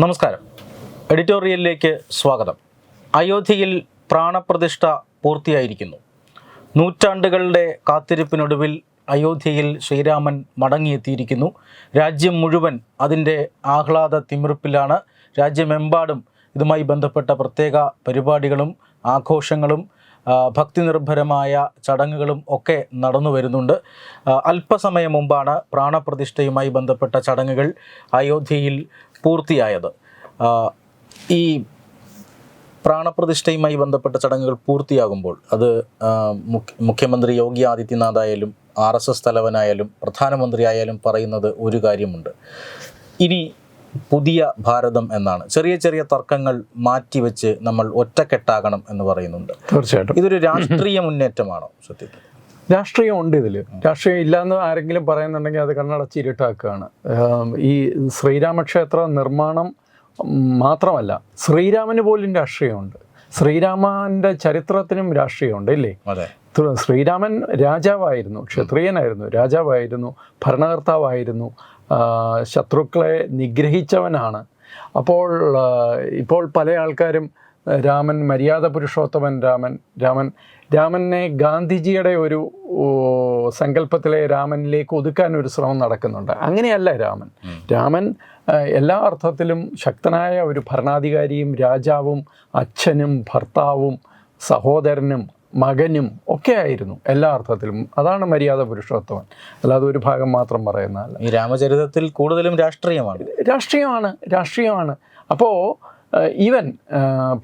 നമസ്കാരം. എഡിറ്റോറിയലിലേക്ക് സ്വാഗതം. അയോധ്യയിൽ പ്രാണപ്രതിഷ്ഠ പൂർത്തിയായിരിക്കുന്നു. നൂറ്റാണ്ടുകളുടെ കാത്തിരിപ്പിനൊടുവിൽ അയോധ്യയിൽ ശ്രീരാമൻ മടങ്ങിയെത്തിയിരിക്കുന്നു. രാജ്യം മുഴുവൻ അതിന്റെ ആഹ്ലാദ തിമിർപ്പിലാണ്. രാജ്യമെമ്പാടും ഇതുമായി ബന്ധപ്പെട്ട പ്രത്യേക പരിപാടികളും ആഘോഷങ്ങളും ഭക്തി നിർഭരമായ ചടങ്ങുകളും ഒക്കെ നടന്നു വരുന്നുണ്ട്. അല്പസമയം മുമ്പാണ് പ്രാണപ്രതിഷ്ഠയുമായി ബന്ധപ്പെട്ട ചടങ്ങുകൾ അയോധ്യയിൽ പൂർത്തിയായത്. ഈ പ്രാണപ്രതിഷ്ഠയുമായി ബന്ധപ്പെട്ട ചടങ്ങുകൾ പൂർത്തിയാകുമ്പോൾ അത് മുഖ്യമന്ത്രി യോഗി ആദിത്യനാഥ് ആയാലും ആർ എസ് എസ് തലവനായാലും പ്രധാനമന്ത്രി ആയാലും പറയുന്നത് ഒരു കാര്യമുണ്ട്. ഇനി പുതിയ ഭാരതം എന്നാണ്. ചെറിയ ചെറിയ തർക്കങ്ങൾ മാറ്റിവെച്ച് നമ്മൾ ഒറ്റക്കെട്ടാകണം എന്ന് പറയുന്നുണ്ട്. തീർച്ചയായിട്ടും. ഇതൊരു രാഷ്ട്രീയ മുന്നേറ്റമാണോ സത്യത്തിൽ രാഷ്ട്രീയം ഉണ്ട് ഇതിൽ രാഷ്ട്രീയം ഇല്ലാന്ന് ആരെങ്കിലും പറയുന്നുണ്ടെങ്കിൽ അത് കണ്ണടച്ച് ഇരുട്ടാക്കുകയാണ്. ഈ ശ്രീരാമക്ഷേത്ര നിർമ്മാണം മാത്രമല്ല ശ്രീരാമന് പോലും രാഷ്ട്രീയമുണ്ട്. ശ്രീരാമന്റെ ചരിത്രത്തിനും രാഷ്ട്രീയമുണ്ട് ഇല്ലേ? ശ്രീരാമൻ രാജാവായിരുന്നു ക്ഷത്രിയനായിരുന്നു രാജാവായിരുന്നു ഭരണകർത്താവായിരുന്നു ശത്രുക്കളെ നിഗ്രഹിച്ചവനാണ്. അപ്പോൾ ഇപ്പോൾ പല ആൾക്കാരും രാമൻ മര്യാദ പുരുഷോത്തമൻ രാമൻ രാമൻ രാമനെ ഗാന്ധിജിയുടെ ഒരു സങ്കല്പത്തിലെ രാമനിലേക്ക് ഒതുക്കാൻ ഒരു ശ്രമം നടക്കുന്നുണ്ട്. അങ്ങനെയല്ല രാമൻ. രാമൻ എല്ലാ അർത്ഥത്തിലും ശക്തനായ ഒരു ഭരണാധികാരിയും രാജാവും അച്ഛനും ഭർത്താവും സഹോദരനും മകനും ഒക്കെ ആയിരുന്നു എല്ലാ അർത്ഥത്തിലും. അതാണ് മര്യാദ പുരുഷോത്തമൻ. അല്ലാതെ ഒരു ഭാഗം മാത്രം പറയുന്നതല്ല ഈ രാമചരിതത്തിൽ കൂടുതലും രാഷ്ട്രീയമാണ്. രാഷ്ട്രീയമാണ് രാഷ്ട്രീയമാണ്. അപ്പോൾ ഈവൻ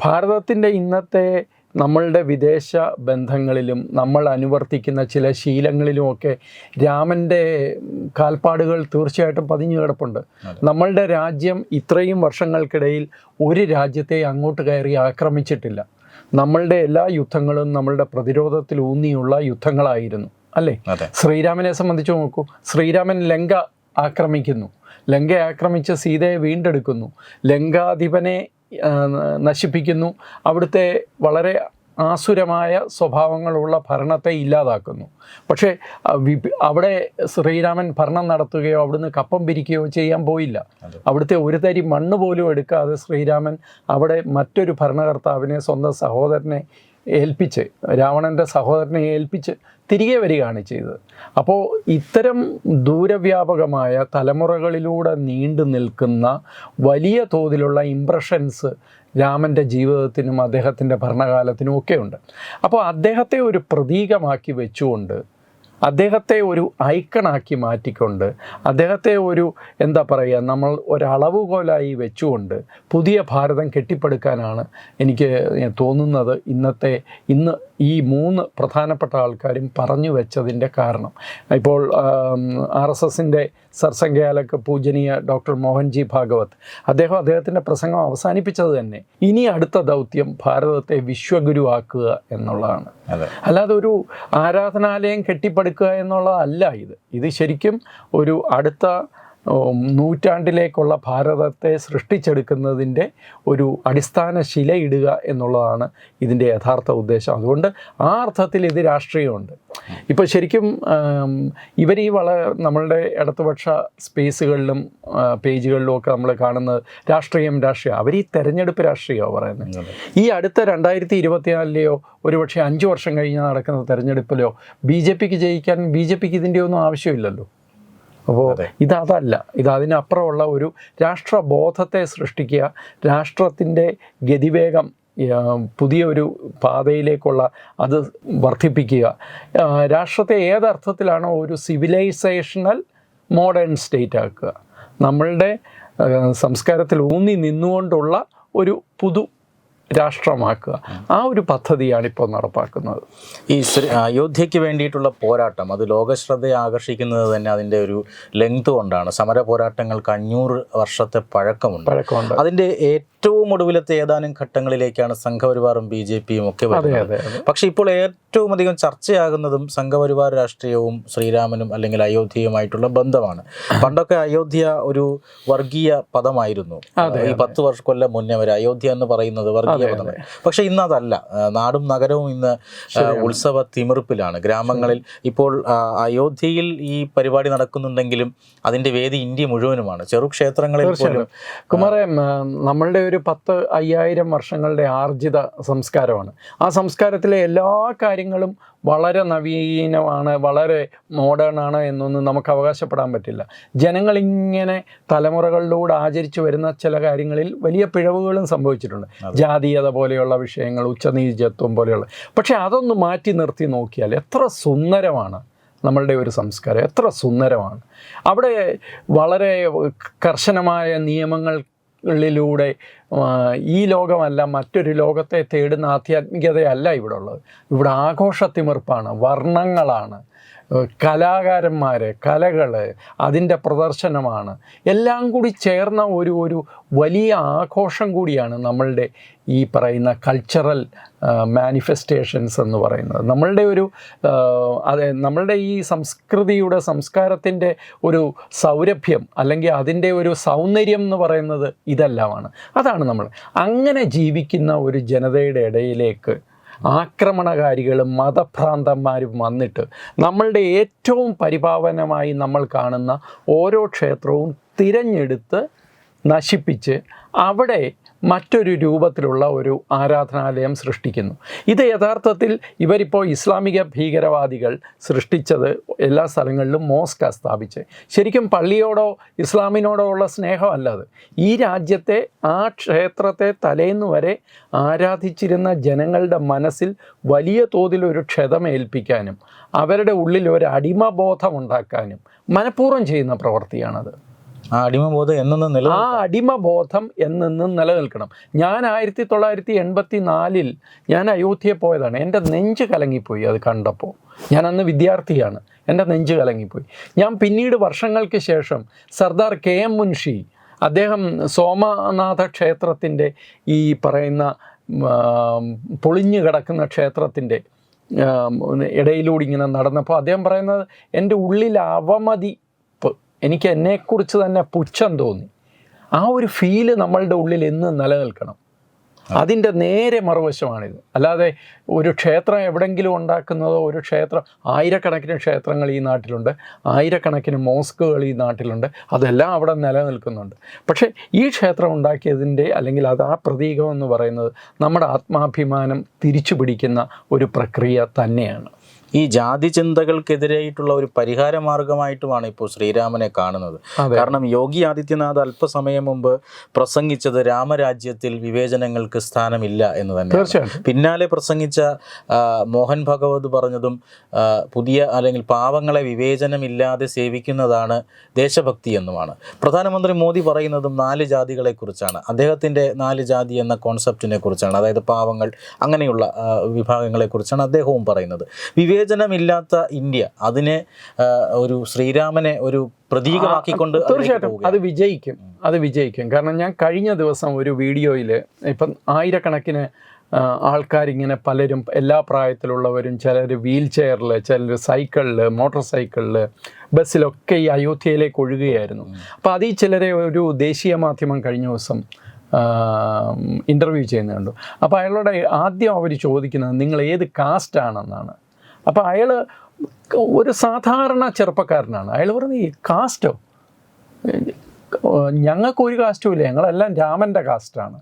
ഭാരതത്തിന്റെ ഇന്നത്തെ നമ്മളുടെ വിദേശ ബന്ധങ്ങളിലും നമ്മൾ അനുവർത്തിക്കുന്ന ചില ശീലങ്ങളിലുമൊക്കെ രാമന്റെ കാൽപ്പാടുകൾ തീർച്ചയായിട്ടും പതിഞ്ഞു കിടപ്പുണ്ട്. നമ്മളുടെ രാജ്യം ഇത്രയും വർഷങ്ങൾക്കിടയിൽ ഒരു രാജ്യത്തെ അങ്ങോട്ട് കയറി ആക്രമിച്ചിട്ടില്ല. നമ്മളുടെ എല്ലാ യുദ്ധങ്ങളും നമ്മളുടെ പ്രതിരോധത്തിൽ ഊന്നിയുള്ള യുദ്ധങ്ങളായിരുന്നു. അല്ലേ? ശ്രീരാമനെ സംബന്ധിച്ച് നോക്കൂ. ശ്രീരാമൻ ലങ്ക ആക്രമിക്കുന്നു. ലങ്ക ആക്രമിച്ച് സീതയെ വീണ്ടെടുക്കുന്നു. ലങ്കാധിപനെ നശിപ്പിക്കുന്നു. അവിടുത്തെ വളരെ ആസുരമായ സ്വഭാവങ്ങളുള്ള ഭരണത്തെ ഇല്ലാതാക്കുന്നു. പക്ഷേ അവിടെ ശ്രീരാമൻ ഭരണം നടത്തുകയോ അവിടുന്ന് കപ്പം പിരിക്കുകയോ ചെയ്യാൻ പോയില്ല. അവിടുത്തെ ഒരു തരി മണ്ണ് പോലും എടുക്കാതെ ശ്രീരാമൻ അവിടെ മറ്റൊരു ഭരണകർത്താവിനെ സ്വന്തം സഹോദരനെ ഏൽപ്പിച്ച് രാവണന്റെ സഹോദരനെ ഏൽപ്പിച്ച് തിരികെ വരികയാണ് ചെയ്തത്. അപ്പോൾ ഇത്തരം ദൂരവ്യാപകമായ തലമുറകളിലൂടെ നീണ്ടു നിൽക്കുന്ന വലിയ തോതിലുള്ള ഇംപ്രഷൻസ് രാമന്റെ ജീവിതത്തിനും അദ്ദേഹത്തിന്റെ ഭരണകാലത്തിനും ഒക്കെ ഉണ്ട് അപ്പോൾ അദ്ദേഹത്തെ ഒരു പ്രതീകമാക്കി വെച്ചുകൊണ്ട് അദ്ദേഹത്തെ ഒരു ഐക്കണാക്കി മാറ്റിക്കൊണ്ട് അദ്ദേഹത്തെ ഒരു എന്താ പറയുക നമ്മൾ ഒരളവുകോലായി വെച്ചുകൊണ്ട് പുതിയ ഭാരതം കെട്ടിപ്പടുക്കാനാണ് എനിക്ക് തോന്നുന്നത് ഇന്നത്തെ ഇന്ന് ഈ മൂന്ന് പ്രധാനപ്പെട്ട ആൾക്കാരും പറഞ്ഞു വെച്ചതിന്റെ കാരണം. ഇപ്പോൾ ആർ എസ് എസിന്റെ സർസംഘ്യാലക്ക് പൂജനീയ ഡോക്ടർ മോഹൻജി ഭാഗവത്. അദ്ദേഹം അദ്ദേഹത്തിന്റെ പ്രസംഗം അവസാനിപ്പിച്ചത് തന്നെ. ഇനി അടുത്ത ദൗത്യം ഭാരതത്തെ വിശ്വഗുരുവാക്കുക എന്നുള്ളതാണ്. അല്ലാതെ ഒരു ആരാധനാലയം കെട്ടിപ്പടുക്കുക എന്നുള്ളതല്ല ഇത്. ഇത് ശരിക്കും ഒരു അടുത്ത നൂറ്റാണ്ടിലേക്കുള്ള ഭാരതത്തെ സൃഷ്ടിച്ചെടുക്കുന്നതിന്റെ ഒരു അടിസ്ഥാന ശിലയിടുക എന്നുള്ളതാണ് ഇതിന്റെ യഥാർത്ഥ ഉദ്ദേശം. അതുകൊണ്ട് ആ അർത്ഥത്തിൽ ഇത് രാഷ്ട്രീയമുണ്ട്. ഇപ്പോൾ ശരിക്കും ഇവർ ഈ വള നമ്മളുടെ ഇടതുപക്ഷ സ്പേസുകളിലും പേജുകളിലും ഒക്കെ നമ്മൾ കാണുന്നത് രാഷ്ട്രീയം രാഷ്ട്രീയം. അവർ ഈ തെരഞ്ഞെടുപ്പ് രാഷ്ട്രീയമാണ് പറയുന്നത്. ഈ അടുത്ത രണ്ടായിരത്തി ഇരുപത്തിനാലിലെയോ ഒരുപക്ഷെ അഞ്ച് വർഷം കഴിഞ്ഞ് നടക്കുന്ന തെരഞ്ഞെടുപ്പിലോ ബി ജെ പിക്ക് ജയിക്കാൻ ബി ജെ പിക്ക് ഇതിന്റെ ഒന്നും ആവശ്യമില്ലല്ലോ. അപ്പോൾ. ഇതതല്ല. ഇത് അതിനപ്പുറമുള്ള ഒരു രാഷ്ട്രബോധത്തെ സൃഷ്ടിക്കുക രാഷ്ട്രത്തിന്റെ ഗതിവേഗം പുതിയൊരു പാതയിലേക്കുള്ള അത് വർദ്ധിപ്പിക്കുക. രാഷ്ട്രത്തെ ഏതർത്ഥത്തിലാണോ ഒരു സിവിലൈസേഷണൽ മോഡേൺ സ്റ്റേറ്റ് ആക്കുക നമ്മളുടെ സംസ്കാരത്തിൽ ഊന്നി നിന്നുകൊണ്ടുള്ള ഒരു പുതു രാഷ്ട്രമാക്കുക. ആ ഒരു പദ്ധതിയാണ് ഇപ്പോൾ നടപ്പാക്കുന്നത്. ഈ അയോധ്യയ്ക്ക് വേണ്ടിയിട്ടുള്ള പോരാട്ടം അത് ലോകശ്രദ്ധയെ ആകർഷിക്കുന്നത് തന്നെ അതിന്റെ ഒരു ലെങ്ത് കൊണ്ടാണ്. സമര പോരാട്ടങ്ങൾക്ക് അഞ്ഞൂറ് വർഷത്തെ പഴക്കമുണ്ട്. പഴക്കമുണ്ട്. അതിന്റെ ഏറ്റവും ഏറ്റവും ഒടുവിലത്തെ ഏതാനും ഘട്ടങ്ങളിലേക്കാണ് സംഘപരിവാറും ബി ജെ പിയും ഒക്കെ വരുന്നത്. പക്ഷെ ഇപ്പോൾ ഏറ്റവും അധികം ചർച്ചയാകുന്നതും സംഘപരിവാർ രാഷ്ട്രീയവും ശ്രീരാമനും അല്ലെങ്കിൽ അയോധ്യയുമായിട്ടുള്ള ബന്ധമാണ്. പണ്ടൊക്കെ അയോധ്യ ഒരു വർഗീയ പദമായിരുന്നു. ഈ പത്ത് വർഷ കൊല്ലം മുന്നേ വരെ അയോധ്യ എന്ന് പറയുന്നത് വർഗീയ പദമായി പദമാണ്. പക്ഷെ ഇന്ന് അതല്ല നാടും നഗരവും ഇന്ന് ഉത്സവ തിമിർപ്പിലാണ്. ഗ്രാമങ്ങളിൽ ഇപ്പോൾ അയോധ്യയിൽ ഈ പരിപാടി നടക്കുന്നുണ്ടെങ്കിലും അതിന്റെ വേദി ഇന്ത്യ മുഴുവനുമാണ്. ചെറുക്ഷേത്രങ്ങളിൽ പോലും കുമാറെ നമ്മളുടെ ഒരു പത്ത് അയ്യായിരം വർഷങ്ങളുടെ ആർജിത സംസ്കാരമാണ്. ആ സംസ്കാരത്തിലെ എല്ലാ കാര്യങ്ങളും വളരെ നവീനമാണ് വളരെ മോഡേൺ ആണ് എന്നൊന്നും നമുക്ക് അവകാശപ്പെടാൻ പറ്റില്ല. ജനങ്ങളിങ്ങനെ തലമുറകളിലൂടെ ആചരിച്ചു വരുന്ന ചില കാര്യങ്ങളിൽ വലിയ പിഴവുകളും സംഭവിച്ചിട്ടുണ്ട്. ജാതീയത പോലെയുള്ള വിഷയങ്ങൾ ഉച്ചനീചത്വം പോലെയുള്ള. പക്ഷേ അതൊന്ന് മാറ്റി നിർത്തി നോക്കിയാൽ എത്ര സുന്ദരമാണ് നമ്മളുടെ ഒരു സംസ്കാരം. എത്ര സുന്ദരമാണ്. അവിടെ വളരെ കർശനമായ നിയമങ്ങളിലൂടെ ആ, ഈ ലോകമല്ല മറ്റൊരു ലോകത്തെ തേടുന്ന ആധ്യാത്മികതയല്ല ഇവിടെ ഉള്ളത് ഇവിടെ ആഘോഷത്തിമിർപ്പാണ് വർണങ്ങളാണ്. കലാകാരന്മാർ കലകൾ അതിന്റെ പ്രദർശനമാണ്. എല്ലാം കൂടി ചേർന്ന ഒരു ഒരു വലിയ ആഘോഷം കൂടിയാണ് നമ്മളുടെ ഈ പറയുന്ന കൾച്ചറൽ മാനിഫെസ്റ്റേഷൻസ് എന്ന് പറയുന്നത്. നമ്മളുടെ ഒരു അതെ നമ്മളുടെ ഈ സംസ്കൃതിയുടെ സംസ്കാരത്തിന്റെ ഒരു സൗരഭ്യം അല്ലെങ്കിൽ അതിന്റെ ഒരു സൗന്ദര്യം എന്ന് പറയുന്നത് ഇതെല്ലാമാണ്. അതാണ് നമ്മൾ. അങ്ങനെ ജീവിക്കുന്ന ഒരു ജനതയുടെ ഇടയിലേക്ക് ആക്രമണകാരികളും മതഭ്രാന്തന്മാരും വന്നിട്ട് നമ്മളുടെ ഏറ്റവും പരിപാവനമായി നമ്മൾ കാണുന്ന ഓരോ ക്ഷേത്രവും തിരഞ്ഞെടുത്ത് നശിപ്പിച്ച് അവിടെ മറ്റൊരു രൂപത്തിലുള്ള ഒരു ആരാധനാലയം സൃഷ്ടിക്കുന്നു. ഇത് യഥാർത്ഥത്തിൽ ഇവരിപ്പോൾ ഇസ്ലാമിക ഭീകരവാദികൾ സൃഷ്ടിച്ചത് എല്ലാ സ്ഥലങ്ങളിലും മോസ്ക സ്ഥാപിച്ച്. ശരിക്കും പള്ളിയോടോ ഇസ്ലാമിനോടോ ഉള്ള സ്നേഹമല്ല അത്. ഈ രാജ്യത്തെ ആ ക്ഷേത്രത്തെ തലേന്ന് വരെ ആരാധിച്ചിരുന്ന ജനങ്ങളുടെ മനസ്സിൽ വലിയ തോതിൽ ഒരു ക്ഷതമേൽപ്പിക്കാനും അവരുടെ ഉള്ളിൽ ഒരു അടിമബോധം ഉണ്ടാക്കാനും മനഃപൂർവം ചെയ്യുന്ന പ്രവൃത്തിയാണത്. ആ അടിമബോധം എന്നും നില ആ അടിമബോധം എന്നെന്നും നിലനിൽക്കണം. ഞാൻ ആയിരത്തി തൊള്ളായിരത്തി എൺപത്തി നാലിൽ ഞാൻ അയോധ്യയിൽ പോയതാണ്. എന്റെ നെഞ്ച് കലങ്ങിപ്പോയി അത് കണ്ടപ്പോൾ. ഞാൻ അന്ന് വിദ്യാർത്ഥിയാണ്. എന്റെ നെഞ്ച് കലങ്ങിപ്പോയി. ഞാൻ പിന്നീട് വർഷങ്ങൾക്ക് ശേഷം സർദാർ കെ എം മുൻഷി അദ്ദേഹം സോമനാഥ ക്ഷേത്രത്തിന്റെ ഈ പറയുന്ന പൊളിഞ്ഞു കിടക്കുന്ന ക്ഷേത്രത്തിന്റെ ഇടയിലൂടെ ഇങ്ങനെ നടന്നപ്പോൾ അദ്ദേഹം പറയുന്നത് എന്റെ ഉള്ളിൽ അവമതിപ്പ് എനിക്ക് എന്നെക്കുറിച്ച് തന്നെ പുച്ഛം തോന്നി. ആ ഒരു ഫീൽ നമ്മളുടെ ഉള്ളിൽ എന്ന് നിലനിൽക്കണം. അതിന്റെ നേരെ മറുവശമാണിത്. അല്ലാതെ ഒരു ക്ഷേത്രം എവിടെങ്കിലും ഉണ്ടാക്കുന്നതോ ഒരു ക്ഷേത്രം ആയിരക്കണക്കിന് ക്ഷേത്രങ്ങൾ ഈ നാട്ടിലുണ്ട്. ആയിരക്കണക്കിന് മോസ്കുകൾ ഈ നാട്ടിലുണ്ട്. അതെല്ലാം അവിടെ നിലനിൽക്കുന്നുണ്ട്. പക്ഷേ ഈ ക്ഷേത്രം ഉണ്ടാക്കിയതിന്റെ അല്ലെങ്കിൽ അത് ആ പ്രതീകം എന്ന് പറയുന്നത് നമ്മുടെ ആത്മാഭിമാനം തിരിച്ചു പിടിക്കുന്ന ഒരു പ്രക്രിയ തന്നെയാണ്. ഈ ജാതി ചിന്തകൾക്കെതിരായിട്ടുള്ള ഒരു പരിഹാര മാർഗമായിട്ടുമാണ് ഇപ്പോൾ ശ്രീരാമനെ കാണുന്നത്. കാരണം യോഗി ആദിത്യനാഥ് അല്പസമയം മുമ്പ് പ്രസംഗിച്ചത് രാമരാജ്യത്തിൽ വിവേചനങ്ങൾക്ക് സ്ഥാനമില്ല എന്ന് തന്നെ പിന്നാലെ പ്രസംഗിച്ച മോഹൻ ഭഗവത് പറഞ്ഞതും പുതിയ അല്ലെങ്കിൽ പാവങ്ങളെ വിവേചനമില്ലാതെ സേവിക്കുന്നതാണ് ദേശഭക്തി എന്നുമാണ്. പ്രധാനമന്ത്രി മോദി പറയുന്നതും നാല് ജാതികളെക്കുറിച്ചാണ്. അദ്ദേഹത്തിന്റെ നാല് ജാതി എന്ന കോൺസെപ്റ്റിനെ കുറിച്ചാണ്. അതായത് പാവങ്ങൾ അങ്ങനെയുള്ള വിഭാഗങ്ങളെ വിഭാഗങ്ങളെക്കുറിച്ചാണ് അദ്ദേഹവും പറയുന്നത്. വിവേചനമില്ലാത്ത ഇന്ത്യ അതിനെ ഒരു ശ്രീരാമനെ ഒരു പ്രതീകമാക്കിക്കൊണ്ട് തീർച്ചയായിട്ടും. അത് വിജയിക്കും. അത് വിജയിക്കും. കാരണം ഞാൻ കഴിഞ്ഞ ദിവസം ഒരു വീഡിയോയിൽ ഇപ്പം ആയിരക്കണക്കിന് ആൾക്കാരിങ്ങനെ പലരും എല്ലാ പ്രായത്തിലുള്ളവരും ചിലർ വീൽ ചെയറിൽ ചിലർ സൈക്കിളിൽ മോട്ടോർ സൈക്കിളിൽ ബസ്സിലൊക്കെ ഈ അയോധ്യയിലേക്ക് ഒഴുകുകയായിരുന്നു. അപ്പോൾ അതിൽ ചിലരെ ഒരു ദേശീയ മാധ്യമം കഴിഞ്ഞ ദിവസം ഇന്റർവ്യൂ ചെയ്യുന്നുണ്ട്. അപ്പോൾ അയാളോട് ആദ്യം അവർ ചോദിക്കുന്നത് നിങ്ങൾ ഏത് കാസ്റ്റ് ആണെന്നാണ് അപ്പോൾ അയാൾ ഒരു സാധാരണ ചെറുപ്പക്കാരനാണ്. അയാൾ പറഞ്ഞു ഈ കാസ്റ്റോ ഞങ്ങൾക്ക് ഒരു കാസ്റ്റും ഇല്ല. ഞങ്ങളെല്ലാം രാമന്റെ കാസ്റ്റാണ്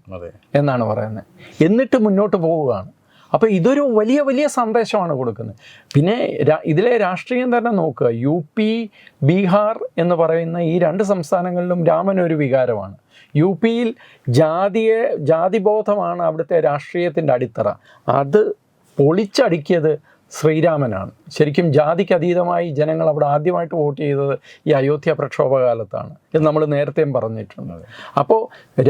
എന്നാണ് പറയുന്നത്. എന്നിട്ട് മുന്നോട്ട് പോവുകയാണ്. അപ്പോൾ ഇതൊരു വലിയ വലിയ സന്ദേശമാണ് കൊടുക്കുന്നത്. പിന്നെ ഇതിലെ രാഷ്ട്രീയം തന്നെ നോക്കുക. യു പി ബീഹാർ എന്ന് പറയുന്ന ഈ രണ്ട് സംസ്ഥാനങ്ങളിലും രാമൻ ഒരു വികാരമാണ്. യു പിയിൽ ജാതിയെ ജാതിബോധമാണ് അവിടുത്തെ രാഷ്ട്രീയത്തിന്റെ അടിത്തറ. അത് പൊളിച്ചടുക്കിയത് ശ്രീരാമനാണ്. ശരിക്കും ജാതിക്ക് അതീതമായി ജനങ്ങൾ അവിടെ ആദ്യമായിട്ട് വോട്ട് ചെയ്തത് ഈ അയോധ്യ പ്രക്ഷോഭകാലത്താണ് ഇത് നമ്മൾ നേരത്തെയും പറഞ്ഞിട്ടുണ്ട്. അപ്പോൾ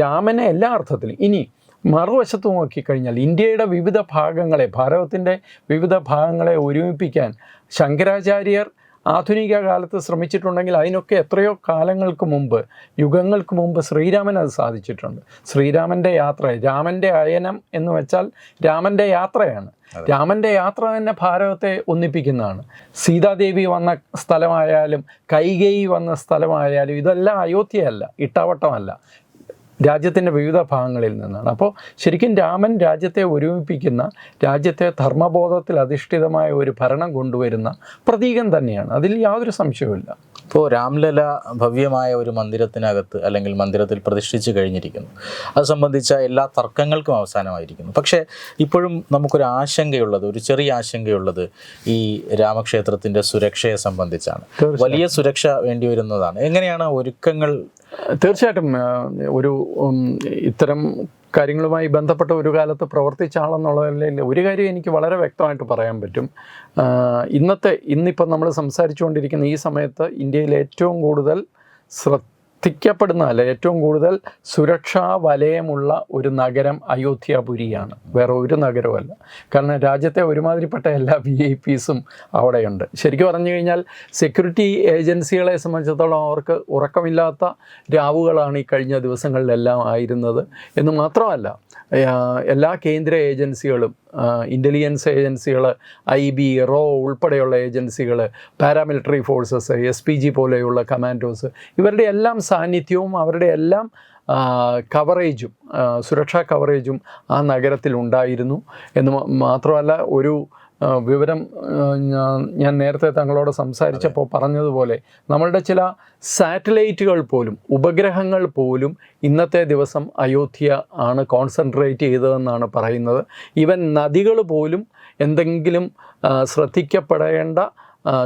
രാമനെ എല്ലാ അർത്ഥത്തിലും ഇനി മറുവശത്ത് നോക്കിക്കഴിഞ്ഞാൽ ഇന്ത്യയുടെ വിവിധ ഭാഗങ്ങളെ ഭാരതത്തിന്റെ വിവിധ ഭാഗങ്ങളെ ഒരുമിപ്പിക്കാൻ ശങ്കരാചാര്യർ ആധുനിക കാലത്ത് ശ്രമിച്ചിട്ടുണ്ടെങ്കിൽ അതിനൊക്കെ എത്രയോ കാലങ്ങൾക്ക് മുമ്പ് യുഗങ്ങൾക്ക് മുമ്പ് ശ്രീരാമൻ അത് സാധിച്ചിട്ടുണ്ട്. ശ്രീരാമന്റെ യാത്ര രാമന്റെ അയനം എന്ന് വെച്ചാൽ രാമന്റെ യാത്രയാണ്. രാമന്റെ യാത്ര തന്നെ ഭാരതത്തെ ഒന്നിപ്പിക്കുന്നതാണ്. സീതാദേവി വന്ന സ്ഥലമായാലും കൈകേയി വന്ന സ്ഥലമായാലും ഇതെല്ലാം അയോധ്യയല്ല ഇട്ടാവട്ടമല്ല. രാജ്യത്തിന്റെ വിവിധ ഭാഗങ്ങളിൽ നിന്നാണ്. അപ്പോൾ ശരിക്കും രാമൻ രാജ്യത്തെ ഒരുമിപ്പിക്കുന്ന രാജ്യത്തെ ധർമ്മബോധത്തിൽ അധിഷ്ഠിതമായ ഒരു ഭരണം കൊണ്ടുവരുന്ന പ്രതീകം തന്നെയാണ്. അതിൽ യാതൊരു സംശയവുമില്ല. ഇപ്പോൾ രാംലല ഭവ്യമായ ഒരു മന്ദിരത്തിനകത്ത് അല്ലെങ്കിൽ മന്ദിരത്തിൽ പ്രതിഷ്ഠിച്ചു കഴിഞ്ഞിരിക്കുന്നു. അത് സംബന്ധിച്ച എല്ലാ തർക്കങ്ങൾക്കും അവസാനമായിരിക്കുന്നു. പക്ഷേ ഇപ്പോഴും നമുക്കൊരു ആശങ്കയുള്ളത് ഒരു ചെറിയ ആശങ്കയുള്ളത് ഈ രാമക്ഷേത്രത്തിന്റെ സുരക്ഷയെ സംബന്ധിച്ചാണ്. വലിയ സുരക്ഷ വേണ്ടി വരുന്നതാണ്. എങ്ങനെയാണ് ഒരുക്കങ്ങൾ? തീർച്ചയായിട്ടും ഒരു ഇത്തരം കാര്യങ്ങളുമായി ബന്ധപ്പെട്ട ഒരു കാലത്ത് പ്രവർത്തിച്ച ആളെന്നുള്ളതിൽ ഒരു കാര്യം എനിക്ക് വളരെ വ്യക്തമായിട്ട് പറയാൻ പറ്റും. ഇന്നത്തെ ഇന്നിപ്പം നമ്മൾ സംസാരിച്ചുകൊണ്ടിരിക്കുന്ന ഈ സമയത്ത് ഇന്ത്യയിൽ ഏറ്റവും കൂടുതൽ ശ്രദ്ധിക്കപ്പെടുന്ന അല്ല ഏറ്റവും കൂടുതൽ സുരക്ഷാ വലയമുള്ള ഒരു നഗരം അയോധ്യാപുരിയാണ് വേറെ ഒരു നഗരമല്ല കാരണം രാജ്യത്തെ ഒരുമാതിരിപ്പെട്ട എല്ലാ വി ഐ പീസും അവിടെയുണ്ട്. ശരിക്കും പറഞ്ഞു കഴിഞ്ഞാൽ സെക്യൂരിറ്റി ഏജൻസികളെ സംബന്ധിച്ചിടത്തോളം അവർക്ക് ഉറക്കമില്ലാത്ത രാവുകളാണ് ഈ കഴിഞ്ഞ ദിവസങ്ങളിലെല്ലാം ആയിരുന്നത്. എന്ന് മാത്രമല്ല എല്ലാ കേന്ദ്ര ഏജൻസികളും ഇന്റലിജൻസ് ഏജൻസികൾ ഐ ബി റോ ഉൾപ്പെടെയുള്ള ഏജൻസികൾ paramilitary forces S P G പോലെയുള്ള കമാൻഡോസ് ഇവരുടെ എല്ലാം സാന്നിധ്യവും അവരുടെ എല്ലാം കവറേജും സുരക്ഷാ കവറേജും ആ നഗരത്തിൽ ഉണ്ടായിരുന്നു. എന്ന് മാത്രമല്ല ഒരു വിവരം ഞാൻ- നേരത്തെ തങ്ങളോട് സംസാരിച്ചപ്പോൾ പറഞ്ഞതുപോലെ നമ്മളുടെ ചില സാറ്റലൈറ്റുകൾ പോലും ഉപഗ്രഹങ്ങൾ പോലും ഇന്നത്തെ ദിവസം അയോധ്യ ആണ് കോൺസെൻട്രേറ്റ് ചെയ്തതെന്നാണ് പറയുന്നത്. ഈവൻ നദികൾ പോലും എന്തെങ്കിലും ശ്രദ്ധിക്കപ്പെടേണ്ട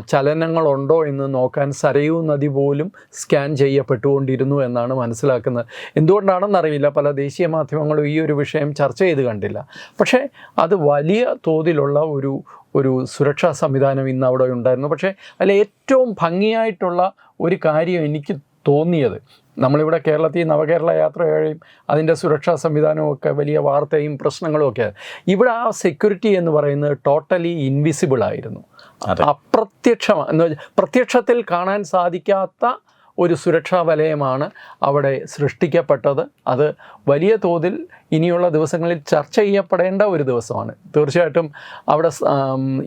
ചലനങ്ങളുണ്ടോ എന്ന് നോക്കാൻ സരയൂ നദി പോലും സ്കാൻ ചെയ്യപ്പെട്ടുകൊണ്ടിരുന്നു എന്നാണ് മനസ്സിലാക്കുന്നത്. എന്തുകൊണ്ടാണെന്നറിയില്ല പല ദേശീയ മാധ്യമങ്ങളും ഈ ഒരു വിഷയം ചർച്ച ചെയ്ത് കണ്ടില്ല. പക്ഷേ അത് വലിയ തോതിലുള്ള ഒരു ഒരു സുരക്ഷാ സംവിധാനം ഇന്ന് അവിടെ ഉണ്ടായിരുന്നു. പക്ഷേ അതിൽ ഏറ്റവും ഭംഗിയായിട്ടുള്ള ഒരു കാര്യം എനിക്ക് തോന്നിയത് നമ്മളിവിടെ കേരളത്തിൽ നവകേരള യാത്ര കഴിയും അതിന്റെ സുരക്ഷാ സംവിധാനവും ഒക്കെ വലിയ വാർത്തയും പ്രശ്നങ്ങളും ഒക്കെ. ഇവിടെ ആ സെക്യൂരിറ്റി എന്ന് പറയുന്നത് ടോട്ടലി ഇൻവിസിബിൾ ആയിരുന്നു. അതെ. അപ്രത്യക്ഷ എന്ന് വെച്ചാൽ പ്രത്യക്ഷത്തിൽ കാണാൻ സാധിക്കാത്ത ഒരു സുരക്ഷാ വലയമാണ് അവിടെ സൃഷ്ടിക്കപ്പെട്ടത്. അത് വലിയ തോതിൽ ഇനിയുള്ള ദിവസങ്ങളിൽ ചർച്ച ചെയ്യപ്പെടേണ്ട ഒരു ദിവസമാണ്. തീർച്ചയായിട്ടും അവിടെ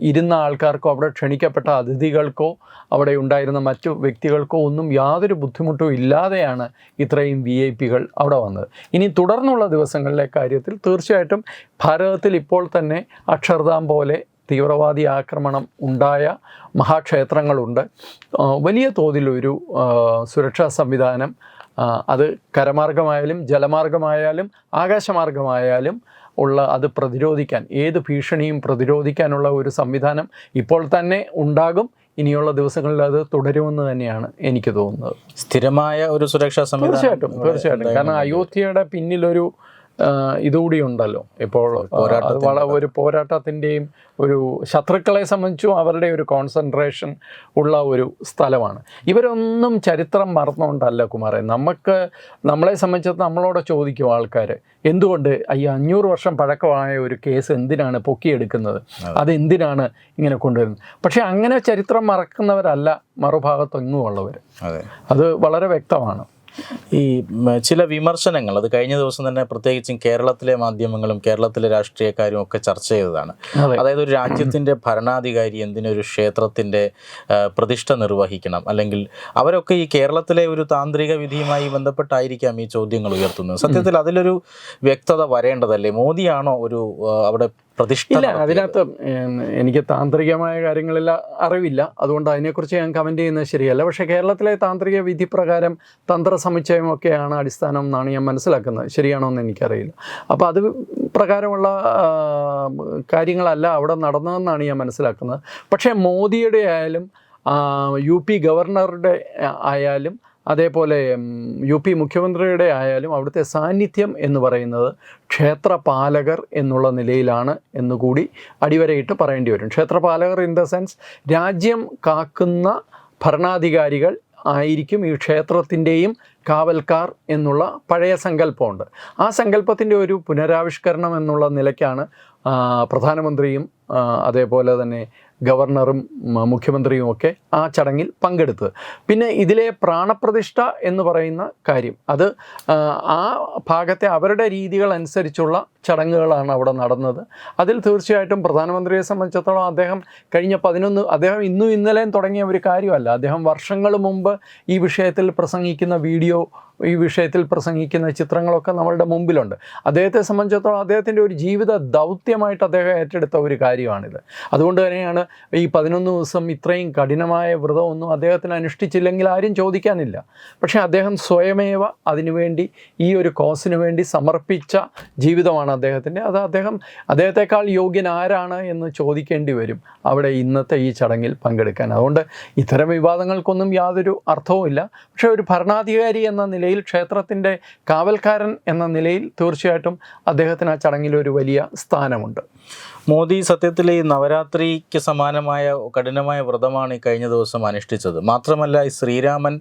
ഇരുന്ന ആൾക്കാർക്കോ അവിടെ ക്ഷണിക്കപ്പെട്ട അതിഥികൾക്കോ അവിടെ ഉണ്ടായിരുന്ന മറ്റു വ്യക്തികൾക്കോ ഒന്നും യാതൊരു ബുദ്ധിമുട്ടും ഇല്ലാതെയാണ് ഇത്രയും വി ഐ പികൾ അവിടെ വന്നത്. ഇനി തുടർന്നുള്ള ദിവസങ്ങളിലെ കാര്യത്തിൽ തീർച്ചയായിട്ടും ഭാരതത്തിൽ ഇപ്പോൾ തന്നെ അക്ഷർധാം പോലെ തീവ്രവാദി ആക്രമണം ഉണ്ടായ മഹാക്ഷേത്രങ്ങളുണ്ട്. വലിയ തോതിലൊരു സുരക്ഷാ സംവിധാനം അത് കരമാർഗമായാലും ജലമാർഗമായാലും ആകാശമാർഗമായാലും ഉള്ള അത് പ്രതിരോധിക്കാൻ ഏത് ഭീഷണിയും പ്രതിരോധിക്കാനുള്ള ഒരു സംവിധാനം ഇപ്പോൾ തന്നെ ഉണ്ടാകും. ഇനിയുള്ള ദിവസങ്ങളിൽ അത് തുടരുമെന്ന് തന്നെയാണ് എനിക്ക് തോന്നുന്നത്. സ്ഥിരമായ ഒരു സുരക്ഷാ സംവിധാനം തീർച്ചയായിട്ടും തീർച്ചയായിട്ടും. കാരണം അയോധ്യയുടെ പിന്നിലൊരു ഇതുകൂടി ഉണ്ടല്ലോ. ഇപ്പോൾ ഒരു പോരാട്ടത്തിന്റെയും ഒരു ശത്രുക്കളെ സംബന്ധിച്ചും അവരുടെ ഒരു കോൺസെൻട്രേഷൻ ഉള്ള ഒരു സ്ഥലമാണ്. ഇവരൊന്നും ചരിത്രം മറന്നുകൊണ്ടല്ല കുമാറെ. നമുക്ക് നമ്മളെ സംബന്ധിച്ച് നമ്മളോട് ചോദിക്കും ആൾക്കാർ എന്തുകൊണ്ട് ഈ അഞ്ഞൂറ് വർഷം പഴക്കമായ ഒരു കേസ് എന്തിനാണ് പൊക്കിയെടുക്കുന്നത്? അതെന്തിനാണ് ഇങ്ങനെ കൊണ്ടുവരുന്നത്? പക്ഷേ അങ്ങനെ ചരിത്രം മറക്കുന്നവരല്ല അതെ. അത് വളരെ വ്യക്തമാണ്. ഈ ചില വിമർശനങ്ങൾ. അത് കഴിഞ്ഞ ദിവസം തന്നെ പ്രത്യേകിച്ചും കേരളത്തിലെ മാധ്യമങ്ങളും കേരളത്തിലെ രാഷ്ട്രീയക്കാരും ഒക്കെ ചർച്ച ചെയ്തതാണ്. അതായത് ഒരു രാജ്യത്തിന്റെ ഭരണാധികാരി എന്തിനൊരു ക്ഷേത്രത്തിന്റെ പ്രതിഷ്ഠ നിർവഹിക്കണം? അല്ലെങ്കിൽ അവരൊക്കെ ഈ കേരളത്തിലെ ഒരു താന്ത്രിക വിധിയുമായി ബന്ധപ്പെട്ടായിരിക്കാം ഈ ചോദ്യങ്ങൾ ഉയർത്തുന്നത്. സത്യത്തിൽ അതിലൊരു വ്യക്തത വരേണ്ടതല്ലേ? മോദിയാണോ ഒരു അവിടെ പ്രതിഷ്ഠ ഇല്ല? അതിനകത്ത് എനിക്ക് താന്ത്രികമായ കാര്യങ്ങളിൽ അറിവില്ല. അതുകൊണ്ട് അതിനെക്കുറിച്ച് ഞാൻ കമന്റ് ചെയ്യുന്നത് ശരിയല്ല. പക്ഷേ കേരളത്തിലെ താന്ത്രിക വിധി പ്രകാരം തന്ത്ര സമുച്ചയമൊക്കെയാണ് അടിസ്ഥാനം എന്നാണ് ഞാൻ മനസ്സിലാക്കുന്നത്. ശരിയാണോ എന്ന് എനിക്കറിയില്ല. അപ്പോൾ അത് പ്രകാരമുള്ള കാര്യങ്ങളല്ല അവിടെ നടന്നതെന്നാണ് ഞാൻ മനസ്സിലാക്കുന്നത്. പക്ഷേ മോദിയുടെ ആയാലും യു പി ഗവർണറുടെ ആയാലും അതേപോലെ യു പി മുഖ്യമന്ത്രിയുടെ ആയാലും അവിടുത്തെ സാന്നിധ്യം എന്ന് പറയുന്നത് ക്ഷേത്രപാലകർ എന്നുള്ള നിലയിലാണ് എന്നുകൂടി അടിവരയിട്ട് പറയേണ്ടി വരും. ക്ഷേത്രപാലകർ ഇൻ ദ സെൻസ് രാജ്യം കാക്കുന്ന ഭരണാധികാരികൾ ആയിരിക്കും ഈ ക്ഷേത്രത്തിന്റെയും കാവൽക്കാർ എന്നുള്ള പഴയ സങ്കല്പമുണ്ട്. ആ സങ്കല്പത്തിന്റെ ഒരു പുനരാവിഷ്കരണം എന്നുള്ള നിലയ്ക്കാണ് പ്രധാനമന്ത്രിയും അതേപോലെ തന്നെ ഗവർണറും മുഖ്യമന്ത്രിയും ഒക്കെ ആ ചടങ്ങിൽ പങ്കെടുത്തത് പിന്നെ ഇതിലെ പ്രാണപ്രതിഷ്ഠ എന്ന് പറയുന്ന കാര്യം അത് ആ, ഭാഗത്തെ അവരുടെ രീതികൾ അനുസരിച്ചുള്ള ചടങ്ങുകളാണ് അവിടെ നടന്നത്. അതിൽ തീർച്ചയായിട്ടും പ്രധാനമന്ത്രിയെ സംബന്ധിച്ചിടത്തോളം അദ്ദേഹം കഴിഞ്ഞ പതിനൊന്ന് അദ്ദേഹം ഇന്നും ഇന്നലെയും തുടങ്ങിയ ഒരു കാര്യമല്ല. അദ്ദേഹം വർഷങ്ങൾ മുമ്പ് ഈ വിഷയത്തിൽ പ്രസംഗിക്കുന്ന വീഡിയോ ഈ വിഷയത്തിൽ പ്രസംഗിക്കുന്ന ചിത്രങ്ങളൊക്കെ നമ്മളുടെ മുമ്പിലുണ്ട്. അദ്ദേഹത്തെ സംബന്ധിച്ചിടത്തോളം അദ്ദേഹത്തിന്റെ ഒരു ജീവിത ദൗത്യമായിട്ട് അദ്ദേഹം ഏറ്റെടുത്ത ഒരു കാര്യമാണിത്. അതുകൊണ്ട് തന്നെയാണ് ഈ പതിനൊന്ന് ദിവസം ഇത്രയും കഠിനമായ വ്രതമൊന്നും അദ്ദേഹത്തിന് അനുഷ്ഠിച്ചില്ലെങ്കിൽ ആരും ചോദിക്കാനില്ല. പക്ഷേ അദ്ദേഹം സ്വയമേവ അതിനുവേണ്ടി ഈ ഒരു കോസിന് വേണ്ടി സമർപ്പിച്ച ജീവിതമാണ് അദ്ദേഹത്തിന്റെ. അത് അദ്ദേഹം അദ്ദേഹത്തെക്കാൾ യോഗ്യൻ ആരാണ് എന്ന് ചോദിക്കേണ്ടി വരും അവിടെ ഇന്നത്തെ ഈ ചടങ്ങിൽ പങ്കെടുക്കാൻ. അതുകൊണ്ട് ഇത്തരം വിവാദങ്ങൾക്കൊന്നും യാതൊരു അർത്ഥവുമില്ല പക്ഷേ ഒരു ഭരണാധികാരി എന്ന നിലയിൽ ക്ഷേത്രത്തിന്റെ കാവൽക്കാരൻ എന്ന നിലയിൽ തീർച്ചയായിട്ടും അദ്ദേഹത്തിന് ആ ചടങ്ങിൽ ഒരു വലിയ സ്ഥാനമുണ്ട്. മോദി സത്യത്തിൽ ഈ നവരാത്രിക്ക് സമാനമായ കഠിനമായ വ്രതമാണ് ഈ കഴിഞ്ഞ ദിവസം അനുഷ്ഠിച്ചത്. മാത്രമല്ല ഈ ശ്രീരാമൻ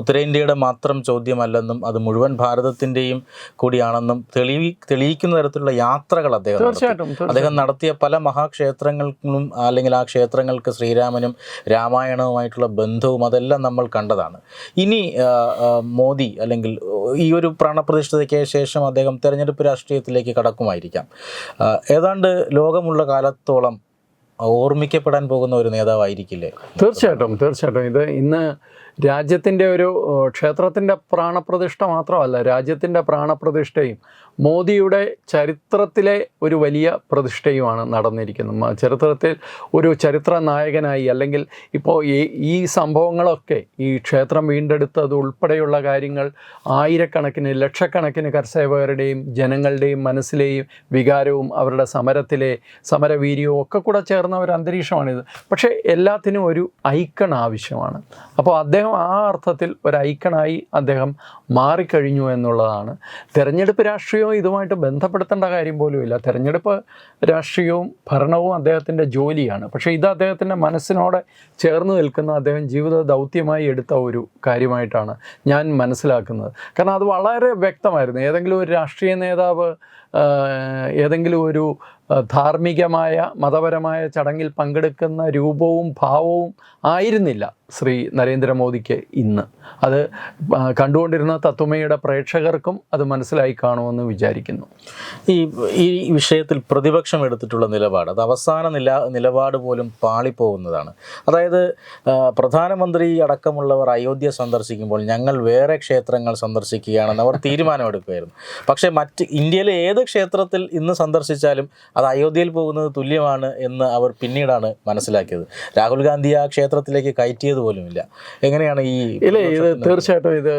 ഉത്തരേന്ത്യയുടെ മാത്രം ചോദ്യമല്ലെന്നും അത് മുഴുവൻ ഭാരതത്തിന്റെയും കൂടിയാണെന്നും തെളിവി തെളിയിക്കുന്ന തരത്തിലുള്ള യാത്രകൾ അദ്ദേഹം തീർച്ചയായിട്ടും. അദ്ദേഹം നടത്തിയ പല മഹാക്ഷേത്രങ്ങൾക്കും അല്ലെങ്കിൽ ആ ക്ഷേത്രങ്ങൾക്ക് ശ്രീരാമനും രാമായണവുമായിട്ടുള്ള ബന്ധവും അതെല്ലാം നമ്മൾ കണ്ടതാണ്. ഇനി മോദി അല്ലെങ്കിൽ ഈ ഒരു പ്രാണപ്രതിഷ്ഠതയ്ക്ക് ശേഷം അദ്ദേഹം തെരഞ്ഞെടുപ്പ് രാഷ്ട്രീയത്തിലേക്ക് കടക്കുമായിരിക്കാം. ഏതാണ്ട് ഏതാണ്ട് ലോകമുള്ള കാലത്തോളം ഓർമ്മിക്കപ്പെടാൻ പോകുന്ന ഒരു നേതാവായിരിക്കില്ലേ? തീർച്ചയായിട്ടും തീർച്ചയായിട്ടും. ഇത് ഇന്ന് രാജ്യത്തിന്റെ ഒരു ക്ഷേത്രത്തിന്റെ പ്രാണപ്രതിഷ്ഠ മാത്രമല്ല രാജ്യത്തിന്റെ പ്രാണപ്രതിഷ്ഠയും മോദിയുടെ ചരിത്രത്തിലെ ഒരു വലിയ പ്രതിഷ്ഠയുമാണ് നടന്നിരിക്കുന്നത്. ചരിത്രത്തിൽ ഒരു ചരിത്ര നായകനായി അല്ലെങ്കിൽ ഇപ്പോൾ ഈ സംഭവങ്ങളൊക്കെ ഈ ക്ഷേത്രം വീണ്ടെടുത്തത് ഉൾപ്പെടെയുള്ള കാര്യങ്ങൾ ആയിരക്കണക്കിന് ലക്ഷക്കണക്കിന് കർഷകരുടെയും ജനങ്ങളുടെയും മനസ്സിലെയും വികാരവും അവരുടെ സമരത്തിലെ സമരവീര്യവും ഒക്കെ കൂടെ ചേർന്ന ഒരു അന്തരീക്ഷമാണിത്. പക്ഷേ എല്ലാത്തിനും ഒരു ഐക്കൺ ആവശ്യമാണ്. അപ്പോൾ അദ്ദേഹം ആ അർത്ഥത്തിൽ ഒരു ഐക്കണായി അദ്ദേഹം മാറിക്കഴിഞ്ഞു എന്നുള്ളതാണ്. തെരഞ്ഞെടുപ്പ് രാഷ്ട്രീയവും ഇതുമായിട്ട് ബന്ധപ്പെടുത്തേണ്ട കാര്യം പോലുമില്ല. തെരഞ്ഞെടുപ്പ് രാഷ്ട്രീയവും ഭരണവും അദ്ദേഹത്തിന്റെ ജോലിയാണ്. പക്ഷേ ഇത് അദ്ദേഹത്തിന്റെ മനസ്സിനോടെ ചേർന്ന് നിൽക്കുന്ന അദ്ദേഹം ജീവിത ദൗത്യമായി എടുത്ത ഒരു കാര്യമായിട്ടാണ് ഞാൻ മനസ്സിലാക്കുന്നത്. കാരണം അത് വളരെ വ്യക്തമായിരുന്നു. ഏതെങ്കിലും ഒരു രാഷ്ട്രീയ നേതാവ് ഏതെങ്കിലും ഒരു ധാർമ്മികമായ മതപരമായ ചടങ്ങിൽ പങ്കെടുക്കുന്ന രൂപവും ഭാവവും ആയിരുന്നില്ല ശ്രീ നരേന്ദ്രമോദിക്ക് ഇന്ന്. അത് കണ്ടുകൊണ്ടിരുന്ന തത്വമയുടെ പ്രേക്ഷകർക്കും അത് മനസ്സിലായി കാണുമെന്ന് വിചാരിക്കുന്നു. ഈ ഈ വിഷയത്തിൽ പ്രതിപക്ഷം എടുത്തിട്ടുള്ള നിലപാട് അത് അവസാന നില നിലപാട് പോലും പാളിപ്പോകുന്നതാണ്. അതായത് പ്രധാനമന്ത്രി അടക്കമുള്ളവർ അയോധ്യ സന്ദർശിക്കുമ്പോൾ ഞങ്ങൾ വേറെ ക്ഷേത്രങ്ങൾ സന്ദർശിക്കുകയാണെന്ന് അവർ തീരുമാനമെടുക്കുകയായിരുന്നു പക്ഷേ മറ്റ് ഇന്ത്യയിലെ ഏത് ക്ഷേത്രത്തിൽ ഇന്ന് സന്ദർശിച്ചാലും അത് അയോധ്യയിൽ പോകുന്നത് തുല്യമാണ് എന്ന് അവർ പിന്നീടാണ് മനസ്സിലാക്കിയത്. രാഹുൽ ഗാന്ധി ആ ക്ഷേത്രത്തിലേക്ക് കയറ്റിയത് പോലുമില്ല. എങ്ങനെയാണ് ഈ ഇല്ല ഇത് തീർച്ചയായിട്ടും ഇത്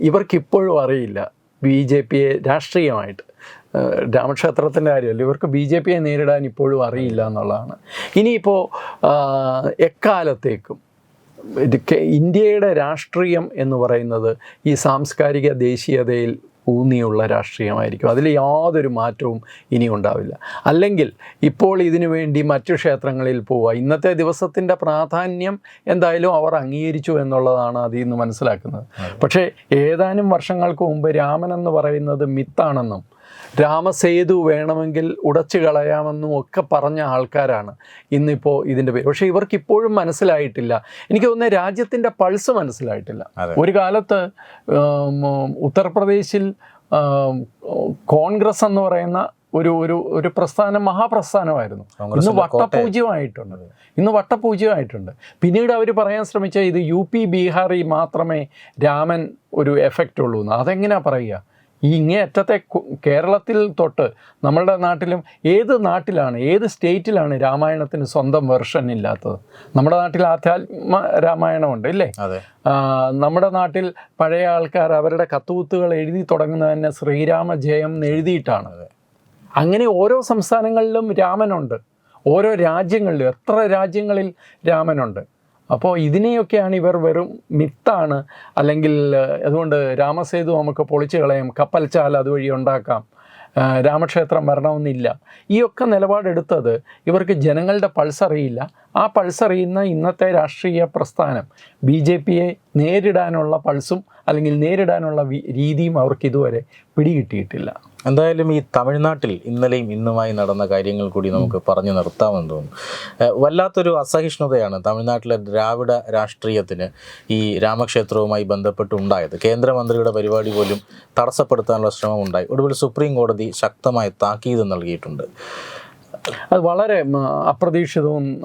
ഇവർക്കിപ്പോഴും അറിയില്ല ബി ജെ പിയെ രാഷ്ട്രീയമായിട്ട്. രാമക്ഷേത്രത്തിന്റെ കാര്യമല്ല ഇവർക്ക് ബി ജെ പിയെ നേരിടാൻ ഇപ്പോഴും അറിയില്ല എന്നുള്ളതാണ്. ഇനിയിപ്പോൾ എക്കാലത്തേക്കും ഇന്ത്യയുടെ രാഷ്ട്രീയം എന്ന് പറയുന്നത് ഈ സാംസ്കാരിക ദേശീയതയിൽ ഊന്നിയുള്ള രാഷ്ട്രീയമായിരിക്കും. അതിൽ യാതൊരു മാറ്റവും ഇനി ഉണ്ടാവില്ല. അല്ലെങ്കിൽ ഇപ്പോൾ ഇതിനു വേണ്ടി മറ്റു ക്ഷേത്രങ്ങളിൽ പോവുക. ഇന്നത്തെ ദിവസത്തിന്റെ പ്രാധാന്യം എന്തായാലും അവർ അംഗീകരിച്ചു എന്നുള്ളതാണ് അതിൽ നിന്ന് മനസ്സിലാക്കുന്നത്. പക്ഷേ ഏതാനും വർഷങ്ങൾക്ക് മുമ്പ് രാമൻ എന്ന് പറയുന്നത് മിത്താണെന്നും രാമസേതു വേണമെങ്കിൽ ഉടച്ചു കളയാമെന്നും ഒക്കെ പറഞ്ഞ ആൾക്കാരാണ് ഇന്നിപ്പോൾ ഇതിന്റെ പേര്. പക്ഷേ ഇവർക്ക് ഇപ്പോഴും മനസ്സിലായിട്ടില്ല. എനിക്ക് തോന്നുന്നത് രാജ്യത്തിന്റെ പൾസ് മനസ്സിലായിട്ടില്ല. ഒരു കാലത്ത് ഉത്തർപ്രദേശിൽ കോൺഗ്രസ് എന്ന് പറയുന്ന ഒരു ഒരു ഒരു പ്രസ്ഥാനം മഹാപ്രസ്ഥാനമായിരുന്നു. ഇന്ന് വട്ടപൂജ്യമായിട്ടുണ്ട്. ഇന്ന് വട്ടപൂജ്യമായിട്ടുണ്ട്. പിന്നീട് അവർ പറയാൻ ശ്രമിച്ച ഇത് യു പി ബീഹാറിൽ മാത്രമേ രാമൻ ഒരു എഫക്റ്റ് ഉള്ളൂ എന്ന് അതെങ്ങനെയാ പറയുക? ഈ ഇങ്ങേ അറ്റത്തെ കേരളത്തിൽ തൊട്ട് നമ്മളുടെ നാട്ടിലും ഏത് നാട്ടിലാണ് ഏത് സ്റ്റേറ്റിലാണ് രാമായണത്തിന് സ്വന്തം വെർഷൻ ഇല്ലാത്തത്? നമ്മുടെ നാട്ടിൽ ആധ്യാത്മ രാമായണമുണ്ട് ഇല്ലേ? നമ്മുടെ നാട്ടിൽ പഴയ ആൾക്കാർ അവരുടെ കത്തുകുത്തുകൾ എഴുതി തുടങ്ങുന്നത് തന്നെ ശ്രീരാമ ജയം എന്ന് എഴുതിയിട്ടാണ്. അങ്ങനെ ഓരോ സംസ്ഥാനങ്ങളിലും രാമനുണ്ട്. ഓരോ രാജ്യങ്ങളിലും എത്ര രാജ്യങ്ങളിൽ രാമനുണ്ട്. അപ്പോൾ ഇതിനെയൊക്കെയാണ് ഇവർ വെറും മിത്താണ്. അല്ലെങ്കിൽ അതുകൊണ്ട് രാമസേതു നമുക്ക് പൊളിച്ചു കളയാം. കപ്പൽച്ചാൽ അതുവഴി ഉണ്ടാക്കാം. രാമക്ഷേത്രം വരണമെന്നില്ല. ഈ ഒക്കെ നിലപാടെടുത്തത് ഇവർക്ക് ജനങ്ങളുടെ പൾസ് അറിയില്ല ആ പൾസ് അറിയുന്ന ഇന്നത്തെ രാഷ്ട്രീയ പ്രസ്ഥാനം ബി ജെ പിയെ നേരിടാനുള്ള പൾസും അല്ലെങ്കിൽ നേരിടാനുള്ള രീതിയും അവർക്ക് ഇതുവരെ പിടികിട്ടിയിട്ടില്ല. എന്തായാലും ഈ തമിഴ്നാട്ടിൽ ഇന്നലെയും ഇന്നുമായി നടന്ന കാര്യങ്ങൾ കൂടി നമുക്ക് പറഞ്ഞു നിർത്താമെന്ന് തോന്നുന്നു. വല്ലാത്തൊരു അസഹിഷ്ണുതയാണ് തമിഴ്നാട്ടിലെ ദ്രാവിഡ രാഷ്ട്രീയത്തിന് ഈ രാമക്ഷേത്രവുമായി ബന്ധപ്പെട്ടുണ്ടായത്. കേന്ദ്രമന്ത്രിയുടെ പരിപാടി പോലും തടസ്സപ്പെടുത്താനുള്ള ശ്രമം ഉണ്ടായി ഒടുവിൽ സുപ്രീം കോടതി ശക്തമായ താക്കീത് നൽകിയിട്ടുണ്ട്. അത് വളരെ അപ്രതീക്ഷിതവും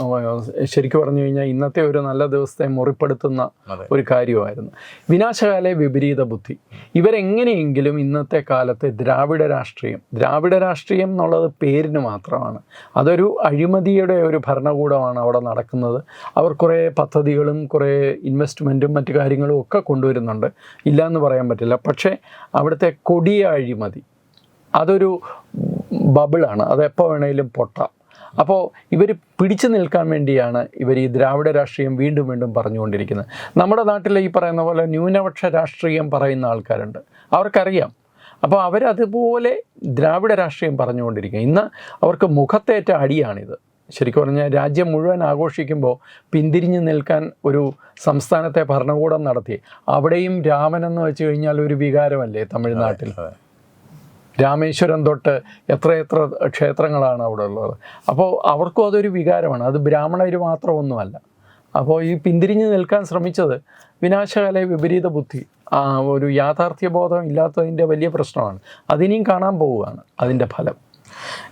ശരിക്കും പറഞ്ഞു കഴിഞ്ഞാൽ ഇന്നത്തെ ഒരു നല്ല ദിവസത്തെ മുറിപ്പെടുത്തുന്ന. ഒരു കാര്യമായിരുന്നു. വിനാശകാലെ വിപരീത ബുദ്ധി. ഇവരെങ്ങനെയെങ്കിലും ഇന്നത്തെ കാലത്തെ ദ്രാവിഡ രാഷ്ട്രീയം ദ്രാവിഡ രാഷ്ട്രീയം എന്നുള്ളത് പേരിന് മാത്രമാണ്. അതൊരു അഴിമതിയുടെ ഒരു ഭരണകൂടമാണ് അവിടെ നടക്കുന്നത്. അവർ കുറേ പദ്ധതികളും കുറേ ഇൻവെസ്റ്റ്മെന്റും മറ്റു കാര്യങ്ങളും ഒക്കെ കൊണ്ടുവരുന്നുണ്ട്. ഇല്ല എന്ന് പറയാൻ പറ്റില്ല. പക്ഷേ അവിടുത്തെ കൊടിയ അഴിമതി അതൊരു ബബിളാണ്. അത് എപ്പോൾ വേണേലും പൊട്ടാം. അപ്പോൾ ഇവർ പിടിച്ചു നിൽക്കാൻ വേണ്ടിയാണ് ഇവർ ഈ ദ്രാവിഡ രാഷ്ട്രീയം വീണ്ടും വീണ്ടും പറഞ്ഞുകൊണ്ടിരിക്കുന്നത്. നമ്മുടെ നാട്ടിലെ ഈ പറയുന്ന പോലെ ന്യൂനപക്ഷ രാഷ്ട്രീയം പറയുന്ന ആൾക്കാരുണ്ട്. അവർക്കറിയാം. അപ്പോൾ അവരതുപോലെ ദ്രാവിഡ രാഷ്ട്രീയം പറഞ്ഞുകൊണ്ടിരിക്കുക. ഇന്ന് അവർക്ക് മുഖത്തേറ്റ അടിയാണിത്. ശരിക്കും പറഞ്ഞാൽ രാജ്യം മുഴുവൻ ആഘോഷിക്കുമ്പോൾ പിന്തിരിഞ്ഞു നിൽക്കാൻ ഒരു സംസ്ഥാനത്തെ ഭരണകൂടം നടത്തി അവിടെയും രാമനെന്ന് എന്ന് വെച്ച് കഴിഞ്ഞാൽ ഒരു വികാരമല്ലേ തമിഴ്നാട്ടിൽ. രാമേശ്വരം തൊട്ട് എത്രയെത്ര ക്ഷേത്രങ്ങളാണ് അവിടെ ഉള്ളത്. അപ്പോൾ അവർക്കും അതൊരു വികാരമാണ്. അത് ബ്രാഹ്മണർ മാത്രമൊന്നുമല്ല. അപ്പോൾ ഈ പിന്തിരിഞ്ഞ് നിൽക്കാൻ ശ്രമിച്ചത് വിനാശകാല വിപരീത ബുദ്ധി. ഒരു യാഥാർത്ഥ്യബോധം ഇല്ലാത്തതിന്റെ വലിയ പ്രശ്നമാണ്. അതിനെയും കാണാൻ പോവുകയാണ് അതിന്റെ ഫലം.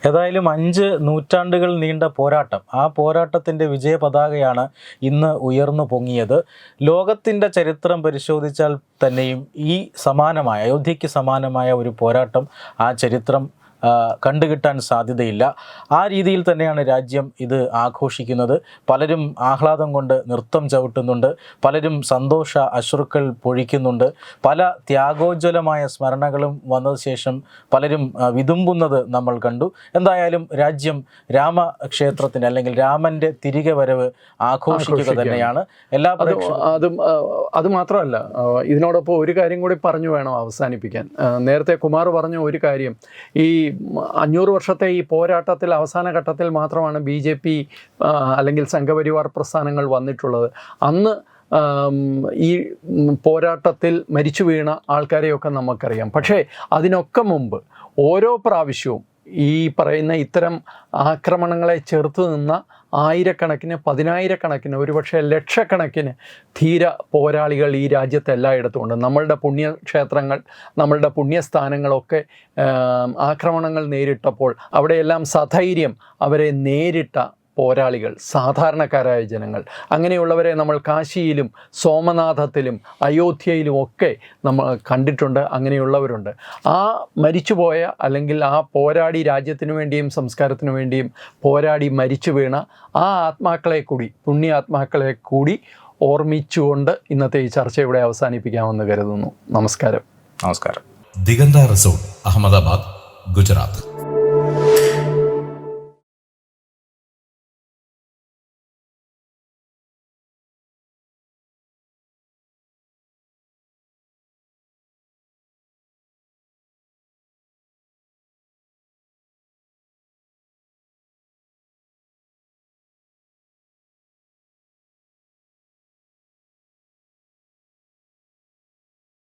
ഏതായാലും അഞ്ച് നൂറ്റാണ്ടുകൾ നീണ്ട പോരാട്ടം. ആ പോരാട്ടത്തിന്റെ വിജയ പതാകയാണ് ഇന്ന് ഉയർന്നു പൊങ്ങിയത്. ലോകത്തിന്റെ ചരിത്രം പരിശോധിച്ചാൽ തന്നെയും ഈ സമാനമായ അയോധ്യയ്ക്ക് സമാനമായ ഒരു പോരാട്ടം ആ ചരിത്രം കണ്ടുകിട്ടാൻ സാധ്യതയില്ല. ആ രീതിയിൽ തന്നെയാണ് രാജ്യം ഇത് ആഘോഷിക്കുന്നത്. പലരും ആഹ്ലാദം കൊണ്ട് നൃത്തം ചവിട്ടുന്നുണ്ട്. പലരും സന്തോഷ അശ്രുക്കൾ പൊഴിക്കുന്നുണ്ട്. പല ത്യാഗോജ്വലമായ സ്മരണകളും വന്നതിന് ശേഷം പലരും വിതുമ്പുന്നത് നമ്മൾ കണ്ടു. എന്തായാലും രാജ്യം രാമക്ഷേത്രത്തിന് അല്ലെങ്കിൽ രാമന്റെ തിരികെ വരവ് ആഘോഷിക്കുക തന്നെയാണ്. എല്ലാ അത് അതും മാത്രമല്ല ഇതിനോടൊപ്പം ഒരു കാര്യം കൂടി പറഞ്ഞു വേണം അവസാനിപ്പിക്കാൻ. നേരത്തെ കുമാർ പറഞ്ഞ ഒരു കാര്യം ഈ അഞ്ഞൂറ് വർഷത്തെ ഈ പോരാട്ടത്തിൽ അവസാന ഘട്ടത്തിൽ മാത്രമാണ് ബി ജെ പി അല്ലെങ്കിൽ സംഘപരിവാർ പ്രസ്ഥാനങ്ങൾ വന്നിട്ടുള്ളത്. അന്ന് ഈ പോരാട്ടത്തിൽ മരിച്ചു വീണ ആൾക്കാരെയൊക്കെ നമുക്കറിയാം. പക്ഷേ അതിനൊക്കെ മുമ്പ് ഓരോ പ്രാവശ്യവും ഈ പറയുന്ന ഇത്തരം ആക്രമണങ്ങളെ ചെറുത്തു നിന്ന ആയിരക്കണക്കിന് പതിനായിരക്കണക്കിന് ഒരുപക്ഷെ ലക്ഷക്കണക്കിന് ധീര പോരാളികൾ ഈ രാജ്യത്ത് എല്ലായിടത്തും ഉണ്ട് നമ്മളുടെ പുണ്യക്ഷേത്രങ്ങൾ നമ്മളുടെ പുണ്യസ്ഥാനങ്ങളൊക്കെ ആക്രമണങ്ങൾ നേരിട്ടപ്പോൾ അവിടെയെല്ലാം സധൈര്യം അവരെ നേരിട്ട പോരാളികൾ സാധാരണക്കാരായ ജനങ്ങൾ. അങ്ങനെയുള്ളവരെ നമ്മൾ കാശിയിലും സോമനാഥത്തിലും അയോധ്യയിലും ഒക്കെ നമ്മൾ കണ്ടിട്ടുണ്ട് അങ്ങനെയുള്ളവരുണ്ട്. ആ മരിച്ചുപോയ അല്ലെങ്കിൽ ആ പോരാടി രാജ്യത്തിനു വേണ്ടിയും സംസ്കാരത്തിനു വേണ്ടിയും പോരാടി മരിച്ചു വീണ ആ ആത്മാക്കളെ കൂടി പുണ്യാത്മാക്കളെ കൂടി ഓർമ്മിച്ചുകൊണ്ട് ഇന്നത്തെ ഈ ചർച്ച ഇവിടെ അവസാനിപ്പിക്കാമെന്ന് കരുതുന്നു. നമസ്കാരം. നമസ്കാരം. ദിഗന്ത റിസോർട്ട് അഹമ്മദാബാദ് ഗുജറാത്ത്.